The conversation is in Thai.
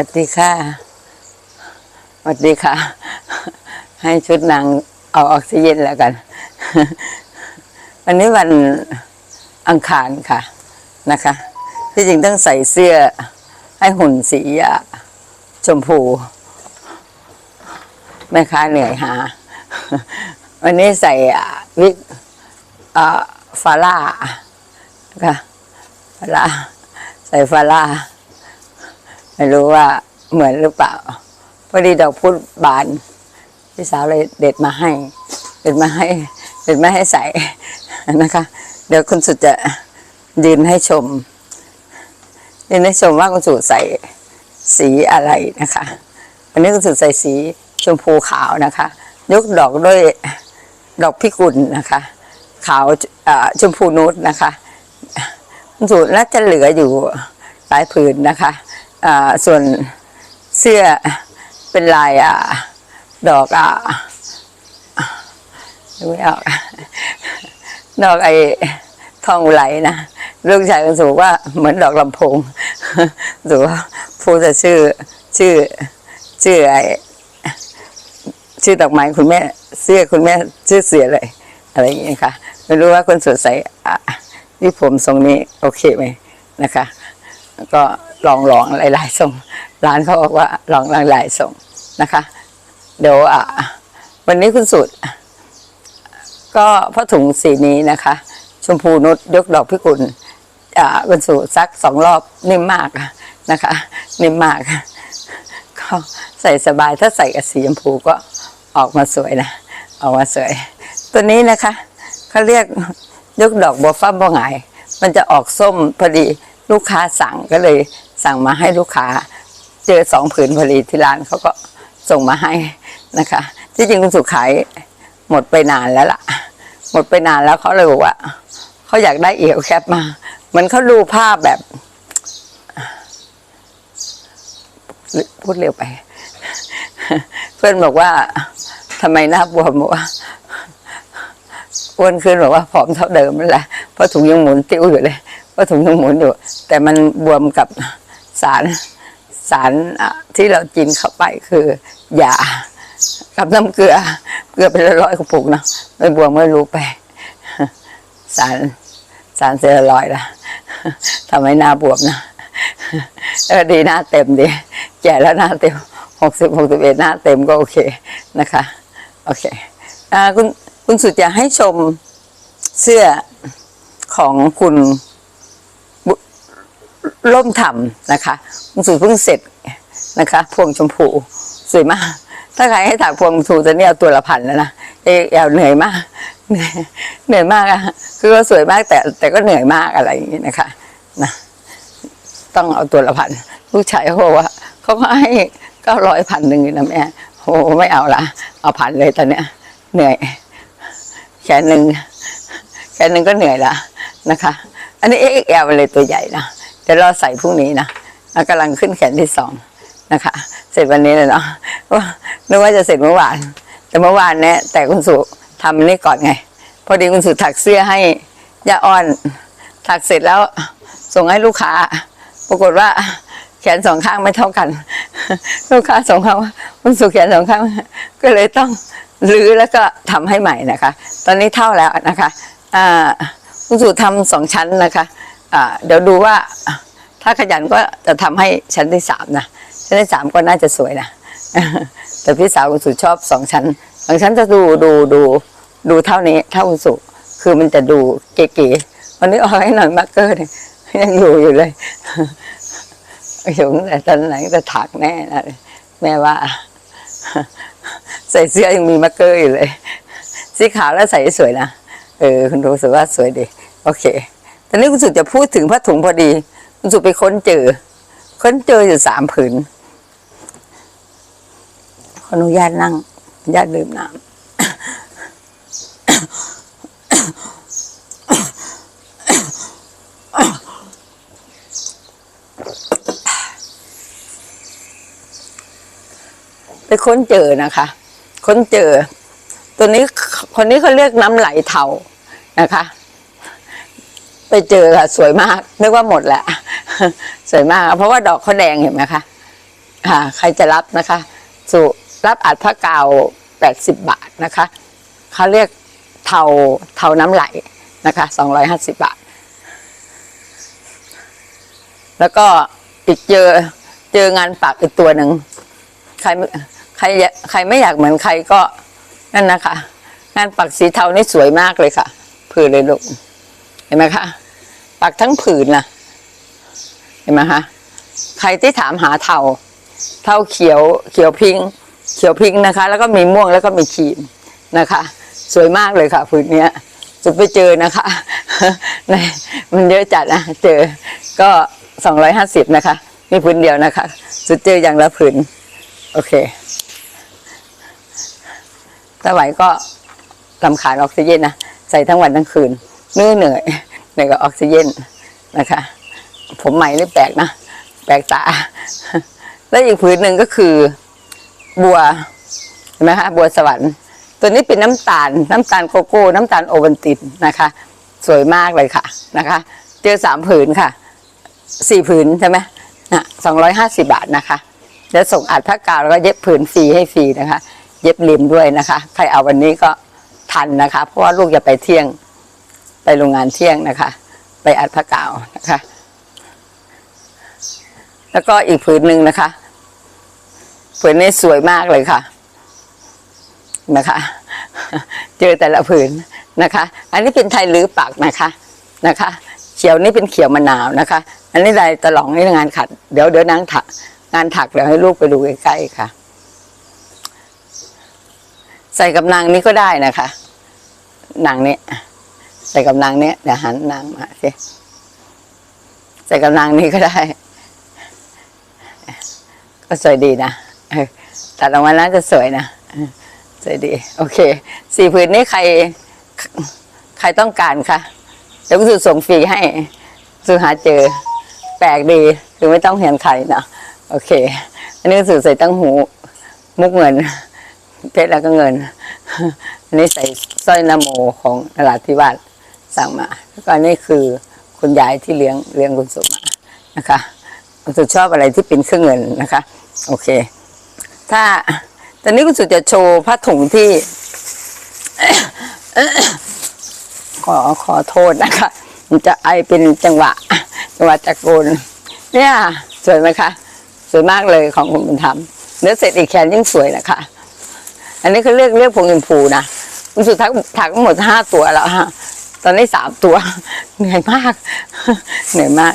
วัสดีค่ะสวัสดีค่ะ ให้ชุดนางเอาออกซิเจนแล้วกัน วันนี้วันอังคารค่ะนะคะ ที่จริงต้องใส่เสื้อให้หุ่นสีอะชมพูแม่ค้าเหนื่อยหา วันนี้ใส่วิกอะฟาร่าค่ะฟาร่าใส่ฟาร่า ไม่รู้ว่าเหมือนหรือเปล่าพอดีดอกพุธบานพี่สาวเลยเด็ดมาให้ เด็ดมาให้ เด็ดมาให้ใส่นะคะ เดี๋ยวคุณสุดจะยืนให้ชมยืนให้ชมว่าคุณสุดใส่สีอะไรนะคะ อันนี้คุณสุดใส่สีชมพูขาวนะคะ ยกดอกด้วยดอกพิกุลนะคะ ขาวชมพูนูดนะคะ คุณสุดน่าจะเหลืออยู่หลายผืนนะคะ ส่วนเสื้อเป็นลายอ่าดอกอ่าดูไม่ออกดอกไอ้ทองอุไหลนะลูกชายคุณสุว่าเหมือนดอกลำโพงสุว่าพูดแต่ชื่อชื่อชื่อไอ้ชื่อดอกไม้คุณแม่เสื้อคุณแม่ชื่อเสียเลย อะไรอย่างเงี้ยค่ะ ไม่รู้ว่าคนสดใส่ที่ผมทรงนี้โอเคไหมนะคะ ก็ ลองลองหลายๆทรงร้านเขาบอกว่าลองหลายๆทรงนะคะ เดี๋ยวอะวันนี้คุณสุด ก็ผ้าถุงสีนี้นะคะ ชมพูนุชยกดอกพิกุลอ่าบรรจุซักสองรอบนิ่มมากนะคะ นิ่มมากก็ใส่สบายถ้าใส่กับสีชมพูก็ออกมาสวยนะออกมาสวย ตัวนี้นะคะเขาเรียกยกดอกบัวฟ้าบัวหงาย มันจะออกส้มพอดีลูกค้าสั่งก็เลย สั่งมาให้ลูกค้า เจอสองผืนพอดีที่ร้านเขาก็ส่งมาให้นะคะ ที่จริงคุณสุขายหมดไปนานแล้วล่ะ หมดไปนานแล้วเขาเลยบอกว่าเขาอยากได้เอียวแคปมาเหมือนเขาดูภาพแบบพูดเร็วไป เพื่อนบอกว่าทำไมหน้าบวมบอกว่าอ้วนขึ้นบอกว่าผอมเท่าเดิมนั่นแหละเพราะถุงยังหมุนติ้วอยู่เลยเพราะถุงยังหมุนอยู่ แต่มันบวมกับ สารสารที่เรากินเข้าไปคือยากับน้ำเกลือ เกลือเป็นร้อยๆกระปุกเนาะไม่บวมไม่รู้ไป สารสารเซลลอยละทำให้หน้าบวมนะเออดีหน้าเต็มดีแก่แล้วหน้าเต็มหกสิบหกสิบเอ็ดหน้าเต็มก็โอเคนะคะ โอเคอ่าคุณคุณสุดจะให้ชมเสื้อของคุณ ล่มถ่ำนะคะคุณสุดเพิ่งเสร็จนะคะ พวงชมพูสวยมาก ถ้าใครให้ถักพวงชมพูจะเนี่ยเอาตัวละพันแล้วนะเออเหนื่อยมาก เหนื่อยมากอะคือว่าสวยมากแต่แต่ก็เหนื่อยมากอะไรอย่างนี้นะคะนะต้องเอาตัวละพันลูกชายเขาบอกว่าเขาก็ให้เก้าร้อยพันหนึ่งนะแม่โอ้ไม่เอาละเอาพันเลยตอนเนี้ย เหนื่อยแขนหนึ่งแขนหนึ่งก็เหนื่อยละนะคะ อันนี้ XL เลยตัวใหญ่นะ เดี๋ยวเราใส่พรุ่งนี้นะกำลังขึ้นแขนที่สองนะคะ เสร็จวันนี้เลยเนาะว่านึกว่าจะเสร็จเมื่อวาน แต่เมื่อวานเนี่ยแต่คุณสุทำอันนี่ก่อนไง พอดีคุณสุถักเสื้อให้ย่าอ้อนถักเสร็จแล้วส่งให้ลูกค้า ปรากฏว่าแขนสองข้างไม่เท่ากัน ลูกค้าสองข้างว่าคุณสุแขนสองข้าง ก็เลยต้องรื้อแล้วก็ทำให้ใหม่นะคะ ตอนนี้เท่าแล้วนะคะอ่าคุณสุทำสองชั้นนะคะ เดี๋ยวดูว่าถ้าขยันก็จะทำให้ชั้นที่สามนะชั้นที่สามก็น่าจะสวยนะแต่พี่สาวคุณสุชอบสองชั้นสองชั้นจะดูดูดูดูเท่านี้เท่าคุณสุคือมันจะดูเก๋ๆวันนี้เอาให้หน่อยมาร์กเกอร์เนี่ยยังอยู่อยู่เลยอยู่ตั้งแต่ตอนไหนจะถักแน่นะแม่ว่า ใส่เสื้อยังมีมาร์กเกอร์อยู่เลย สีขาวแล้วใส่สวยนะเออคุณรู้สึกว่าสวยดีโอเค ตอนนี้คุณสุจะพูดถึงผ้าถุงพอดี คุณสุไปค้นเจอ ค้นเจออยู่สามผืน ขออนุญาตนั่งญาตดื่มน้ำไปค้นเจอนะคะ ค้นเจอ ตัวนี้คนนี้เขาเรียกน้ำไหลเทานะคะ ไปเจอค่ะ สวยมากนึกว่าหมดแหละสวยมาก เพราะว่าดอกเขาแดงเห็นไหมคะอ่าใครจะรับนะคะสุรับอัดพระเกาแปดสิบบาทนะคะเขาเรียกเทาเทาน้ำไหลนะคะสองร้อยห้าสิบบาท แล้วก็อีกเจอเจองานปักอีกตัวหนึ่งใครใครใครไม่อยากเหมือนใครก็นั่นนะคะ งานปักสีเทานี่สวยมากเลยค่ะ ผืนเลยลูก เห็นไหมคะปักทั้งผืนนะเห็นไหมคะใครที่ถามหาเทาเทาเขียวเขียวพิงเขียวพิงนะคะ แล้วก็มีม่วงแล้วก็มีครีมนะคะ สวยมากเลยค่ะผืนเนี้ยสุดไปเจอนะคะในมันเยอะจัดนะเจอก็สองร้อยห้าสิบนะคะ มีผืนเดียวนะคะสุดเจออย่างละผืน โอเคถ้าไหวก็ลำขาดออกซิเจนนะใส่ทั้งวันทั้งคืน เหนื่อยเหนื่อยเหนื่อยกับออกซิเจนนะคะ ผมใหม่นี่แปลกนะ แปลกตา แล้วอีกผืนหนึ่งก็คือบัวเห็นไหมคะบัวสวรรค์ ตัวนี้เป็นน้ำตาล น้ำตาลโกโก้ น้ำตาลโอวัลตินนะคะ สวยมากเลยค่ะนะคะ เจอสามผืนค่ะสี่ผืนใช่ไหมนะสองร้อยห้าสิบาทนะคะแล้วส่งอัดผ้ากาวแล้วก็เย็บผืนฟรีให้ฟรีนะคะ เย็บริมด้วยนะคะ ใครเอาวันนี้ก็ทันนะคะ เพราะว่าลูกจะไปเที่ยง ไปโรงงานเที่ยงนะคะ ไปอัดผ้ากาวนะคะ แล้วก็อีกผืนหนึ่งนะคะผืนนี้สวยมากเลยค่ะ นะคะ เจอแต่ละผืนนะคะ อันนี้เป็นไทยลื้อปักนะคะนะคะ เขียวนี่เป็นเขียวมะนาวนะคะ อันนี้ลายตะหลองนี่งานขัด เดี๋ยวเดี๋ยวนางถัก งานถักเดี๋ยวให้ลูกไปดูใกล้ๆค่ะ ใส่กับนางนี้ก็ได้นะคะนางนี้ ใส่กับนางนี้ยเดี๋ยวหันนางมาสิใส่กับนางนี้ก็ได้ ก็สวยดีนะตัดออกมาแล้วจะสวยนะสวยดี โอเค สี่ผืนนี้ใคร ใครต้องการคะเดี๋ยวก็ส่งฟรีให้ซื้อหาเจอ แปลกดีคือไม่ต้องเห็นใครนะโอเค อันนี้ก็สื่อใส่ตั้งหู มุกเงิน เพชรแล้วก็เงิน อันนี้ใส่สร้อยนโมของนราธิวาส สั่งมาแล้วก็นนี้คือคุณยายที่เลี้ยงเลี้ยงคุณสุมานะคะคุณสุชอบอะไรที่เป็นเครื่องเงินนะคะ โอเค ถ้าตอนนี้คุณสุจะโชว์ผ้าถุงที่ขอขอโทษนะคะมันจะไอเป็นจังหวะ จังหวะตะโกนเนี่ยสวยไหมคะสวยมากเลยของคุณบุญธรรมเนื้อเสร็จอีกแขนยิ่งสวยนะคะ อันนี้เขาเรียกเรียกพวงเงินผูนะคุณสุทักถักหมดห้าตัวแล้วฮะ ตอนนี้สามตัว เหนื่อยมาก เหนื่อยมาก